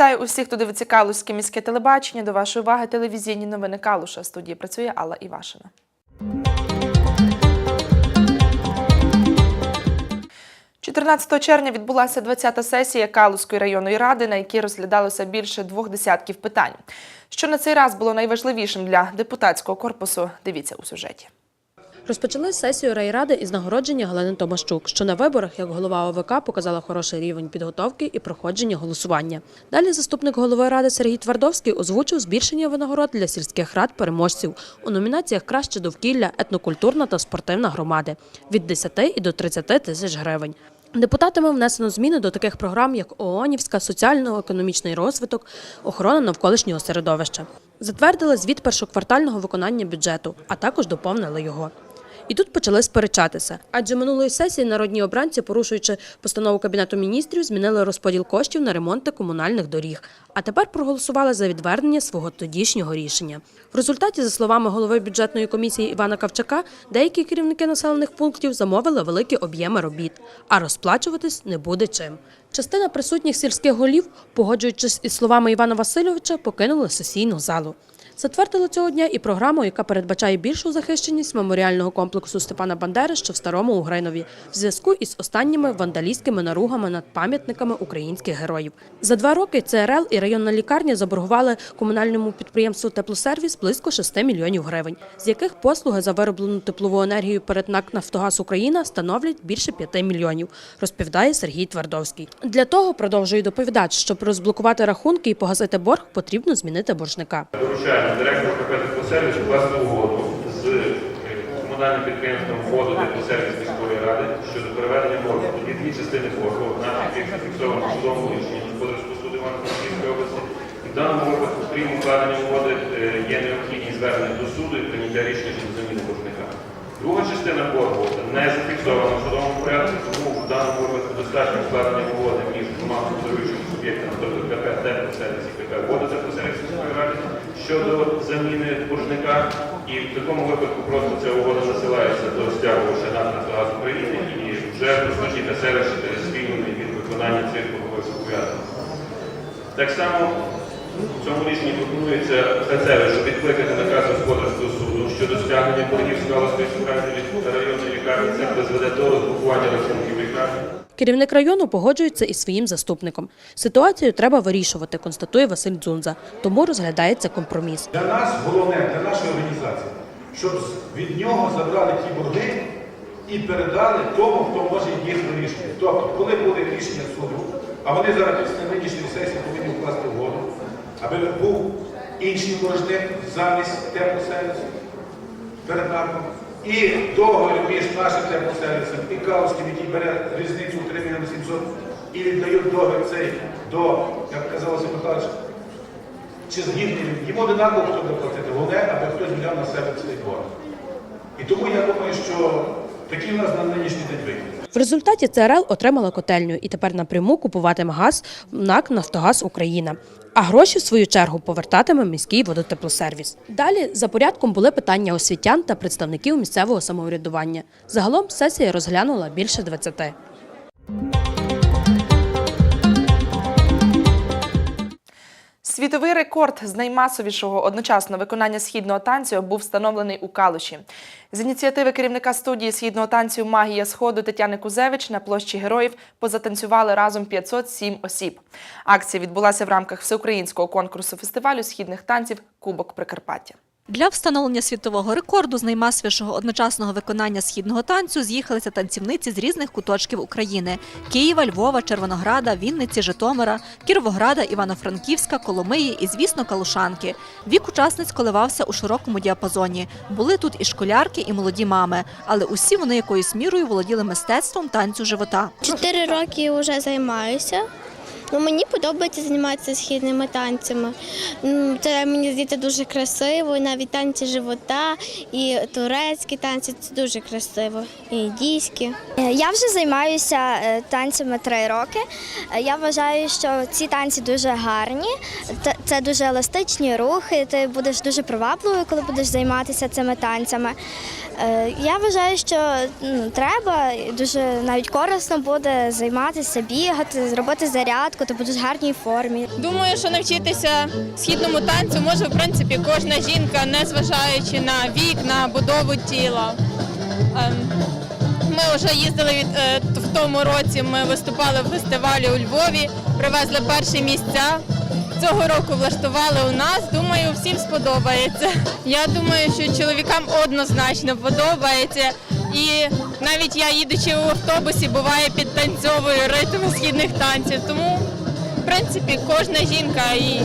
Вітаю усіх, хто дивиться Калузьке міське телебачення. До вашої уваги телевізійні новини Калуша. В студії працює Алла Івашина. – 14 червня відбулася 20-та сесія Калузької районної ради, на якій розглядалося більше двох десятків питань. Що на цей раз було найважливішим для депутатського корпусу, дивіться у сюжеті. Розпочали сесію райради із нагородження Галини Томашчук, що на виборах як голова ОВК показала хороший рівень підготовки і проходження голосування. Далі заступник голови ради Сергій Твардовський озвучив збільшення винагород для сільських рад переможців у номінаціях Краще довкілля, етнокультурна та спортивна громади від 10 і до 30 тисяч гривень. Депутатами внесено зміни до таких програм, як ООНівська, соціально-економічний розвиток, охорона навколишнього середовища. Затвердили звіт першоквартального виконання бюджету, а також доповнили його. І тут почали сперечатися. Адже минулої сесії народні обранці, порушуючи постанову Кабінету міністрів, змінили розподіл коштів на ремонти комунальних доріг. А тепер проголосували за відвернення свого тодішнього рішення. В результаті, за словами голови бюджетної комісії Івана Кавчака, деякі керівники населених пунктів замовили великі об'єми робіт, а розплачуватись не буде чим. Частина присутніх сільських голів, погоджуючись із словами Івана Васильовича, покинули сесійну залу. Затвердили цього дня і програму, яка передбачає більшу захищеність меморіального комплексу Степана Бандери, що в старому Угринові, в зв'язку із останніми вандалістськими наругами над пам'ятниками українських героїв. За два роки ЦРЛ і районна лікарня заборгували комунальному підприємству Теплосервіс близько 6 мільйонів гривень, з яких послуги за вироблену теплову енергію перед НАК «Нафтогаз Україна становлять більше 5 мільйонів, розповідає Сергій Твардовський. Для того продовжує доповідач, щоб розблокувати рахунки і погасити борг, потрібно змінити боржника. Директору КП «Теплосервіс» укласти угоду з е, комунальним підприємством «Воду Теплосервіс» міської ради щодо переведення боргу. Тоді дві частини боргу, одна яких зафіксовано судовому рішенні господарського суду Івано-Франківської області. І в даному випадку, крім укладення угоди, е, є необхідність звернення до суду і прийняття рішення щодо заміни боржника. Друга частина боргу не зафіксована в судовому порядку, тому в даному випадку достатньо укладення угоди між двома контролюючими суб'єктами, тобто КП «Теплосервіс» і КП «Вода Теплосервіс» міської ради щодо заміни боржника. І в такому випадку просто ця угода засилається до стягувача НАК «Нафтогаз України і вже та селища звільнені від виконання цих боргових зобов'язань. Так само в цьому рішенні пропонується ТЦВ, відкликати наказ господарського суду щодо стягнення боргів з Галузької центральної від районної лікарні. Це призведе до розблокування рахунків лікарні. Керівник району погоджується із своїм заступником. Ситуацію треба вирішувати, констатує Василь Дзунза. Тому розглядається компроміс. Для нас головне, для нашої організації, щоб від нього забрали ті борги і передали тому, хто може їх вирішити. Тобто, коли буде рішення суду, а вони зараз після нинішньої сесії повинні вкласти угоду, аби був інший боржник замість теплосервісу перед нарком. І договір між нашим теплосервісом і Калузьким, який бере різницю 3 мільйони 700, і віддають договір цей до, як казалося Михайлович, чи згідний він. Йому одинаково хто буде платити. Головне, аби хтось взяв на себе цей борг. І тому я думаю, що такий у нас на нинішній день вихід. В результаті ЦРЛ отримала котельню і тепер напряму купуватиме газ НАК «Нафтогаз Україна». А гроші, в свою чергу, повертатиме міський водотеплосервіс. Далі за порядком були питання освітян та представників місцевого самоврядування. Загалом сесія розглянула більше 20. Світовий рекорд з наймасовішого одночасного виконання східного танцю був встановлений у Калуші. З ініціативи керівника студії східного танцю Магія Сходу Тетяни Кузевич на площі героїв позатанцювали разом 507 осіб. Акція відбулася в рамках всеукраїнського конкурсу фестивалю східних танців Кубок Прикарпаття. Для встановлення світового рекорду з наймасовішого одночасного виконання східного танцю з'їхалися танцівниці з різних куточків України: Києва, Львова, Червонограда, Вінниці, Житомира, Кіровограда, Івано-Франківська, Коломиї і, звісно, Калушанки. Вік учасниць коливався у широкому діапазоні. Були тут і школярки, і молоді мами, але усі вони якоюсь мірою володіли мистецтвом танцю живота. Чотири роки вже займаюся. Ну, мені подобається займатися східними танцями. Це мені здається дуже красиво, навіть танці живота, і турецькі танці це дуже красиво, і індійські. Е, Я вже займаюся е, танцями три роки. Е, Я вважаю, що ці танці дуже гарні. Це дуже еластичні рухи. Ти будеш дуже привабливою, коли будеш займатися цими танцями. Е, Я вважаю, що ну, треба дуже навіть корисно буде займатися, бігати, зробити зарядку, ти будеш в гарній формі. Думаю, що навчитися східному танцю може в принципі кожна жінка, не зважаючи на вік, на будову тіла. Ем, Ми вже їздили від е, в тому році. Ми виступали в фестивалі у Львові, привезли перші місця. Цього року влаштували у нас. Думаю, всім сподобається. Я думаю, що чоловікам однозначно подобається. І навіть я їдучи у автобусі, буває підтанцьовую ритм східних танців. Тому в принципі, кожна жінка і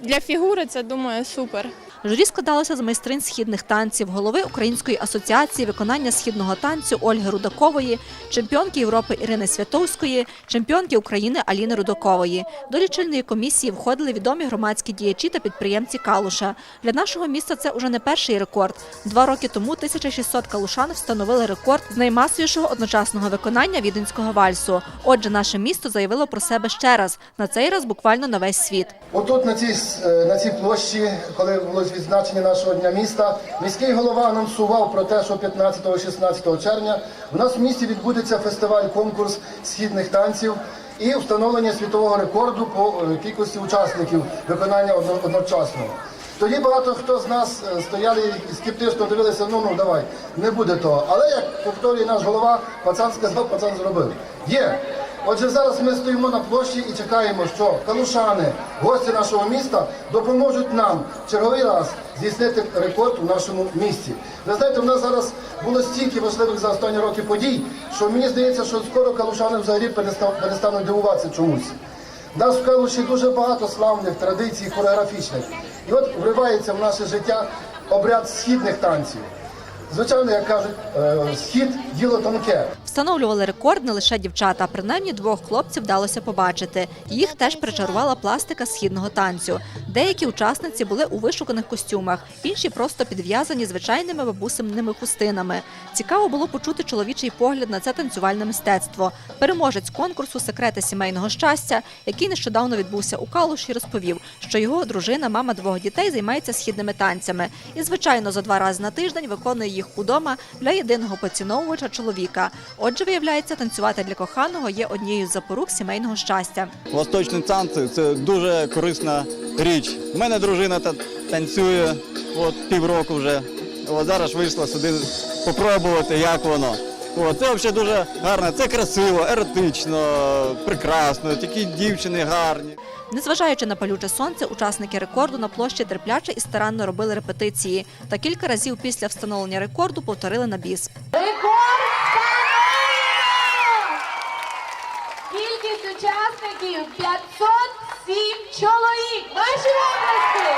для фігури це думаю супер. Журі складалося з майстринь східних танців, голови Української асоціації виконання східного танцю Ольги Рудакової, чемпіонки Європи Ірини Святовської, чемпіонки України Аліни Рудакової. До лічильної комісії входили відомі громадські діячі та підприємці Калуша. Для нашого міста це уже не перший рекорд. Два роки тому 1600 калушан встановили рекорд з наймасовішого одночасного виконання віденського вальсу. Отже, наше місто заявило про себе ще раз на цей раз буквально на весь світ. Отут на цій, е, на цій площі, коли було відзначення нашого дня міста, міський голова анонсував про те, що 15-16 червня у нас в місті відбудеться фестиваль-конкурс східних танців і встановлення світового рекорду по е, кількості учасників виконання одно- одночасного. Тоді багато хто з нас е, стояли і скептично дивилися, ну ну давай, не буде того. Але як повторює наш голова, пацан сказав, пацан зробив. Є. Отже, зараз ми стоїмо на площі і чекаємо, що калушани, гості нашого міста, допоможуть нам черговий раз здійснити рекорд у нашому місті. Ви знаєте, в нас зараз було стільки важливих за останні роки подій, що мені здається, що скоро калушани взагалі перестануть дивуватися чомусь. У нас в Калуші дуже багато славних традицій хореографічних. І от вривається в наше життя обряд східних танців. Звичайно, як кажуть, е, схід діло тонке. Встановлювали рекорд не лише дівчата, а принаймні двох хлопців вдалося побачити. Їх теж причарувала пластика східного танцю. Деякі учасниці були у вишуканих костюмах, інші просто підв'язані звичайними бабусинними хустинами. Цікаво було почути чоловічий погляд на це танцювальне мистецтво. Переможець конкурсу Секрети сімейного щастя, який нещодавно відбувся у Калуші, розповів, що його дружина, мама двох дітей, займається східними танцями. І, звичайно, за два рази на тиждень виконує їх удома для єдиного поціновувача чоловіка. Отже, виявляється, танцювати для коханого є однією з запорук сімейного щастя. Восточні танці це дуже корисна річ. У мене дружина та танцює от півроку вже. От зараз вийшла сюди попробувати, як воно. От, це взагалі дуже гарно, це красиво, еротично, прекрасно, такі дівчини гарні. Незважаючи на палюче сонце, учасники рекорду на площі терпляче і старанно робили репетиції. Та кілька разів після встановлення рекорду повторили на біс. Рекорд учасників 507 чоловік. Ваші області!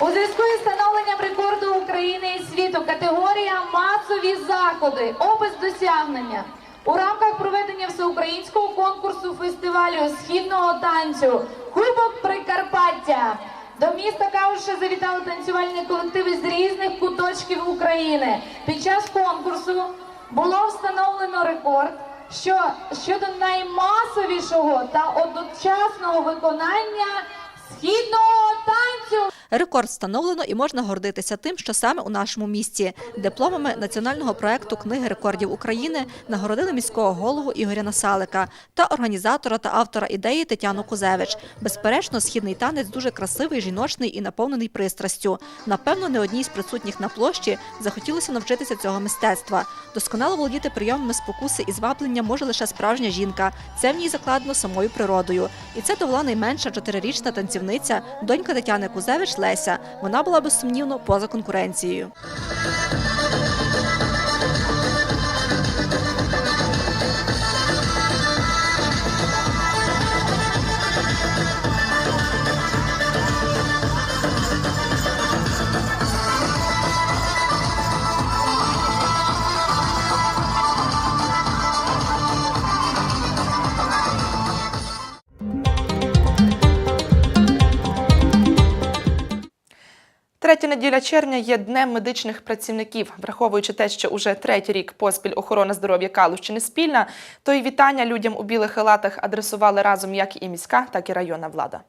У зв'язку із встановленням рекорду України і світу категорія масові заходи, опис досягнення. У рамках проведення всеукраїнського конкурсу фестивалю східного танцю Кубок Прикарпаття до міста Кауша завітали танцювальні колективи з різних куточків України. Під час конкурсу було встановлено рекорд що щодо наймасовішого та одночасного виконання східного танцю. Рекорд встановлено і можна гордитися тим, що саме у нашому місті дипломами національного проекту книги рекордів України нагородили міського голову Ігоря Насалика та організатора та автора ідеї Тетяну Кузевич. Безперечно, східний танець дуже красивий, жіночний і наповнений пристрастю. Напевно, не одній з присутніх на площі захотілося навчитися цього мистецтва. Досконало володіти прийомами спокуси і зваблення може лише справжня жінка. Це в ній закладено самою природою. І це довела найменша чотирирічна танцівниця, донька Тетяни Кузевич Леся. Вона була безсумнівно поза конкуренцією. Третя неділя червня є днем медичних працівників. Враховуючи те, що уже третій рік поспіль охорона здоров'я Калущини спільна, то й вітання людям у білих халатах адресували разом як і міська, так і районна влада.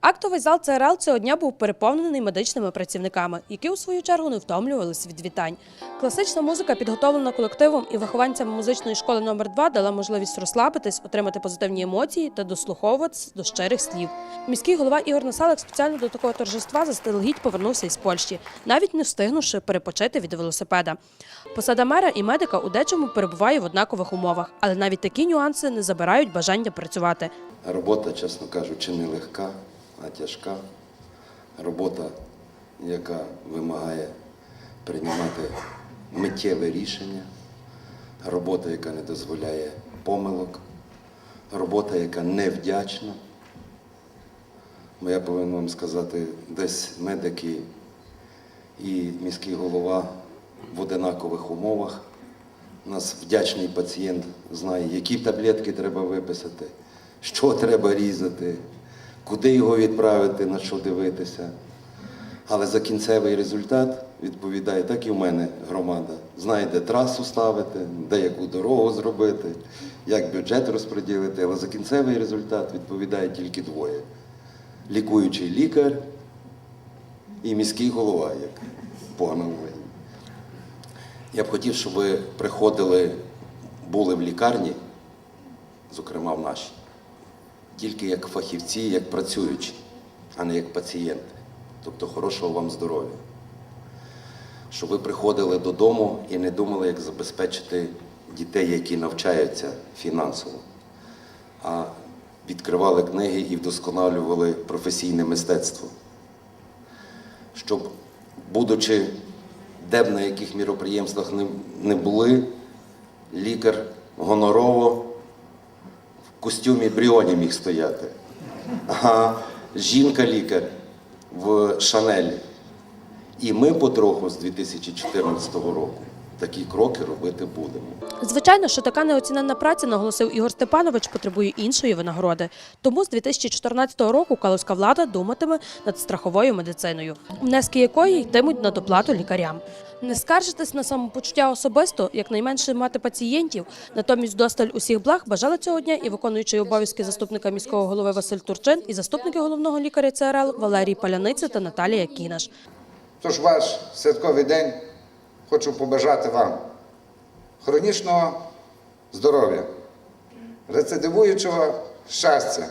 Актовий зал ЦРЛ цього дня був переповнений медичними працівниками, які у свою чергу не втомлювалися від вітань. Класична музика, підготовлена колективом і вихованцями музичної школи номер 2 дала можливість розслабитись, отримати позитивні емоції та дослуховуватись до щирих слів. Міський голова Ігор Насалик спеціально до такого торжества заздалегідь повернувся із Польщі, навіть не встигнувши перепочити від велосипеда. Посада мера і медика у дечому перебуває в однакових умовах, але навіть такі нюанси не забирають бажання працювати. Робота, чесно кажучи, не легка, а тяжка. Робота, яка вимагає приймати миттєве рішення, робота, яка не дозволяє помилок, робота, яка невдячна. Бо я повинен вам сказати, десь медики і міський голова в одинакових умовах. У нас вдячний пацієнт знає, які таблетки треба виписати, що треба різати, куди його відправити, на що дивитися. Але за кінцевий результат відповідає так і в мене громада. Знає, де трасу ставити, де яку дорогу зробити, як бюджет розподілити. Але за кінцевий результат відповідає тільки двоє: лікуючий лікар і міський голова, як по аналогії. Я б хотів, щоб ви приходили, були в лікарні, зокрема в нашій, тільки як фахівці, як працюючі, а не як пацієнти. Тобто хорошого вам здоров'я. Щоб ви приходили додому і не думали, як забезпечити дітей, які навчаються фінансово, а відкривали книги і вдосконалювали професійне мистецтво. Щоб, будучи де б на яких міроприємствах не, були, лікар гонорово костюмі Бріоні міг стояти. А жінка-лікар в Шанелі. І ми потроху з 2014 року такі кроки робити будемо. Звичайно, що така неоціненна праця, наголосив Ігор Степанович, потребує іншої винагороди. Тому з 2014 року калузька влада думатиме над страховою медициною, внески якої йтимуть на доплату лікарям. Не скаржитись на самопочуття особисто, якнайменше мати пацієнтів, натомість досталь усіх благ бажали цього дня і виконуючий обов'язки заступника міського голови Василь Турчин, і заступники головного лікаря ЦРЛ Валерій Паляниця та Наталія Кінаш. Тож ваш святковий день хочу побажати вам хронічного здоров'я, рецидивуючого щастя,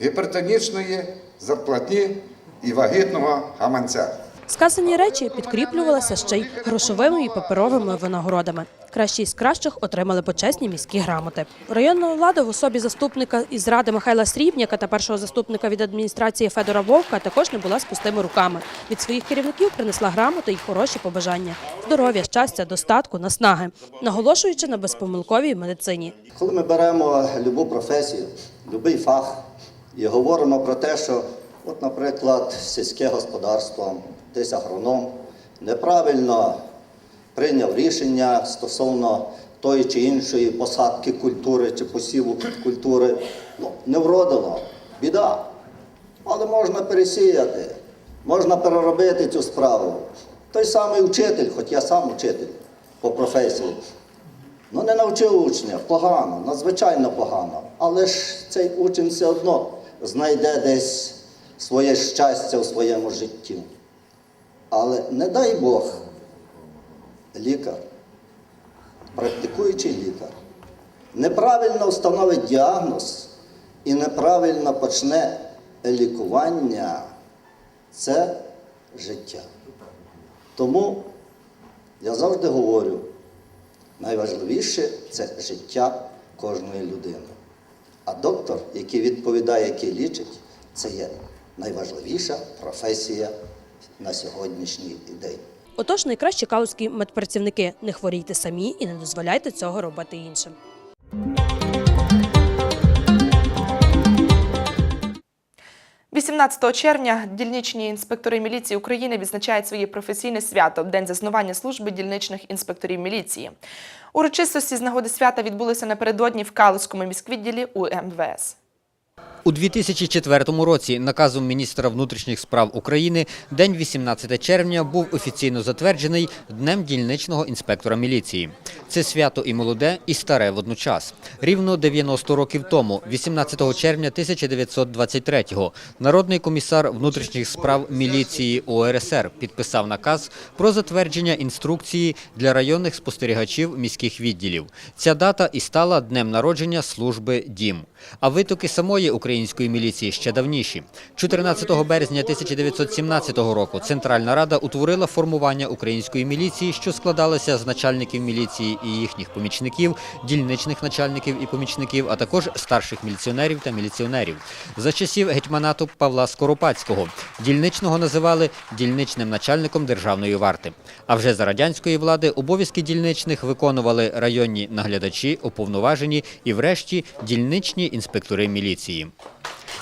гіпертонічної зарплатні і вагітного гаманця. Сказані речі підкріплювалися ще й грошовими і паперовими винагородами. Кращі з кращих отримали почесні міські грамоти. Районна влада в особі заступника із ради Михайла Срібняка та першого заступника від адміністрації Федора Вовка також не була з пустими руками. Від своїх керівників принесла грамоти й хороші побажання: здоров'я, щастя, достатку, наснаги, наголошуючи на безпомилковій медицині. Коли ми беремо любу професію, будь-який фах і говоримо про те, що, от, наприклад, сільське господарство, десь агроном неправильно прийняв рішення стосовно тої чи іншої посадки культури чи посіву культури, ну, не вродило, біда. Але можна пересіяти, можна переробити цю справу. Той самий вчитель, хоч я сам вчитель по професії, Ну, не навчив учня, погано, надзвичайно погано. Але ж цей учень все одно знайде десь своє щастя у своєму житті. Але не дай Бог, лікар, практикуючий лікар, неправильно встановить діагноз і неправильно почне лікування це життя. Тому я завжди говорю. Найважливіше це життя кожної людини. А доктор, який відповідає, який лічить, це є найважливіша професія на сьогоднішній день. Отож, найкращі калузькі медпрацівники не хворійте самі і не дозволяйте цього робити іншим. – 18 червня дільничні інспектори міліції України відзначають своє професійне свято День заснування служби дільничних інспекторів міліції. Урочистості з нагоди свята відбулися напередодні в Калузькому міськвідділі УМВС. У 2004 році наказом міністра внутрішніх справ України день 18 червня був офіційно затверджений Днем дільничного інспектора міліції. Це свято і молоде, і старе водночас. Рівно 90 років тому, 18 червня 1923-го, народний комісар внутрішніх справ міліції УРСР підписав наказ про затвердження інструкції для районних спостерігачів міських відділів. Ця дата і стала днем народження служби ДІМ. А витоки самої української міліції ще давніші. 14 березня 1917 року Центральна Рада утворила формування української міліції, що складалося з начальників міліції і їхніх помічників, дільничних начальників і помічників, а також старших міліціонерів та міліціонерів. За часів гетьманату Павла Скоропадського дільничного називали дільничним начальником державної варти. А вже за радянської влади обов'язки дільничних виконували районні наглядачі, уповноважені і, врешті, дільничні інспектори міліції.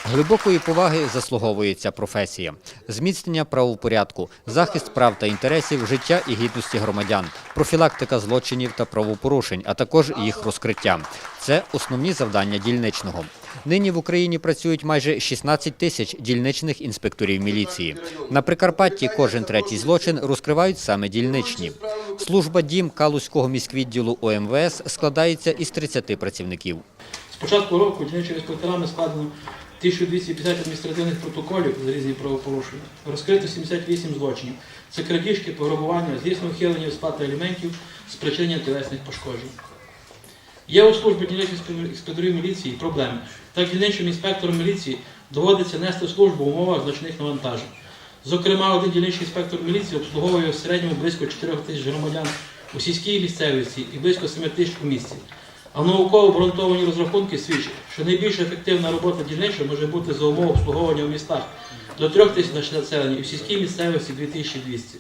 Глибокої поваги заслуговує ця професія: зміцнення правопорядку, захист прав та інтересів, життя і гідності громадян, профілактика злочинів та правопорушень, а також їх розкриття. Це основні завдання дільничного. Нині в Україні працюють майже 16 тисяч дільничних інспекторів міліції. На Прикарпатті кожен третій злочин розкривають саме дільничні. Служба дім Калузького міськвідділу ОМВС складається із 30 працівників. З початку року дільничими інспекторами складено 1250 адміністративних протоколів за різні правопорушення, розкрито 78 злочинів. Це крадіжки, пограбування, злісне ухилення від сплати аліментів, спричинення тілесних пошкоджень. Є у службі дільничних інспекторів міліції проблеми. Так дільничним інспекторам міліції доводиться нести службу в умовах значних навантажень. Зокрема, один дільничний інспектор міліції обслуговує в середньому близько 4 тисяч громадян у сільській місцевості і близько 7 тисяч у місті. А науково обґрунтовані розрахунки свідчать, що найбільш ефективна робота дільничого може бути за умов обслуговування в містах до 3 тисяч населення і в сільській місцевості 2200.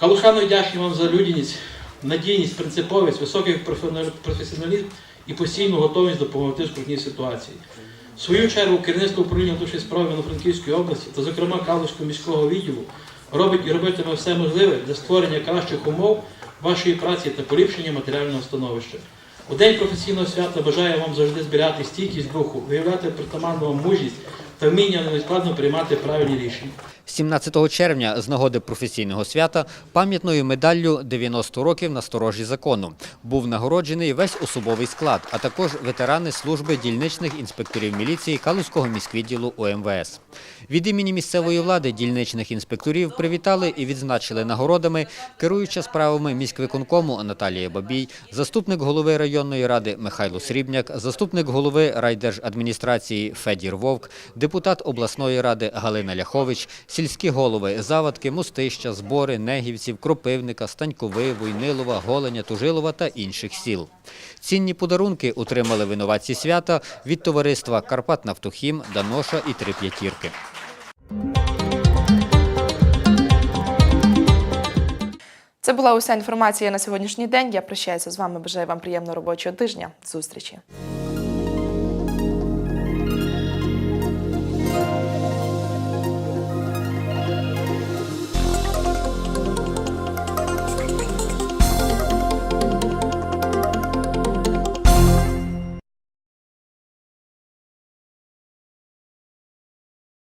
Калушани вдячні вам за людяність, надійність, принциповість, високий професіоналізм і постійну готовність допомогти в скрутній ситуації. В свою чергу керівництво управління внутрішніх справ Івано-Франківської області та, зокрема, Калузького міського відділу робить і робитиме все можливе для створення кращих умов вашої праці та поліпшення матеріального становища. У день професійного свята бажаю вам завжди збирати стійкість духу, виявляти притаманну вам мужність та вміння невідкладно приймати правильні рішення. 17 червня з нагоди професійного свята пам'ятною медаллю 90 років на сторожі закону був нагороджений весь особовий склад, а також ветерани служби дільничних інспекторів міліції Калузького міськвідділу ОМВС. Від імені місцевої влади дільничних інспекторів привітали і відзначили нагородами керуюча справами міськвиконкому Наталія Бабій, заступник голови районної ради Михайло Срібняк, заступник голови райдержадміністрації Федір Вовк, депутат обласної ради Галина Ляхович, сільські голови Завадки, Мостища, Збори, Негівців, Кропивника, Станькови, Войнилова, Голеня, Тужилова та інших сіл. Цінні подарунки отримали винуватці свята від товариства Карпат Нафтохім, Даноша і Три П'ятірки. Це була уся інформація на сьогоднішній день. Я прощаюся з вами. Бажаю вам приємного робочого тижня. Зустрічі.